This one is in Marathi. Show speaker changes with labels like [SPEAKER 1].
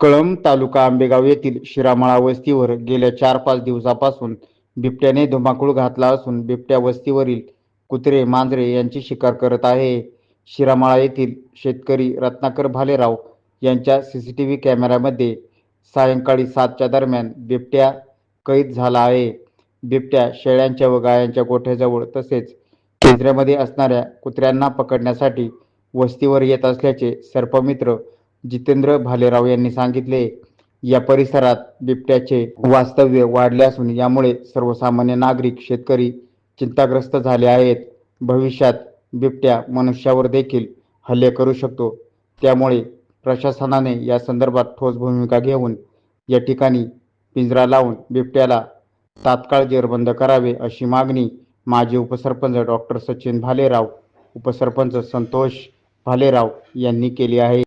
[SPEAKER 1] कळंब तालुका आंबेगाव येथील शिरामळा वस्तीवर गेल्या चार पाच दिवसापासून बिबट्याने धुमाकूळ घातला असून बिबट्या वस्तीवरील कुत्रे मांजरे यांची शिकार करत आहे. शिरामळा येथील शेतकरी रत्नाकर भालेराव यांच्या सी सी टी व्ही कॅमेऱ्यामध्ये सायंकाळी सातच्या दरम्यान बिबट्या कैद झाला आहे. बिबट्या शेळ्यांच्या व गायांच्या गोठ्याजवळ तसेच पिंजऱ्यामध्ये असणाऱ्या कुत्र्यांना पकडण्यासाठी वस्तीवर येत असल्याचे सर्पमित्र जितेंद्र भालेराव यांनी सांगितले या परिसरात बिबट्याचे वास्तव्य वाढले असून यामुळे सर्वसामान्य नागरिक शेतकरी चिंताग्रस्त झाले आहेत. भविष्यात बिबट्या मनुष्यावर देखील हल्ले करू शकतो. त्यामुळे प्रशासनाने या संदर्भात ठोस भूमिका घेऊन या ठिकाणी पिंजरा लावून बिबट्याला तात्काळ जेरबंद करावे अशी मागणी माजी उपसरपंच डॉक्टर सचिन भालेराव उपसरपंच संतोष भालेराव यांनी केली आहे.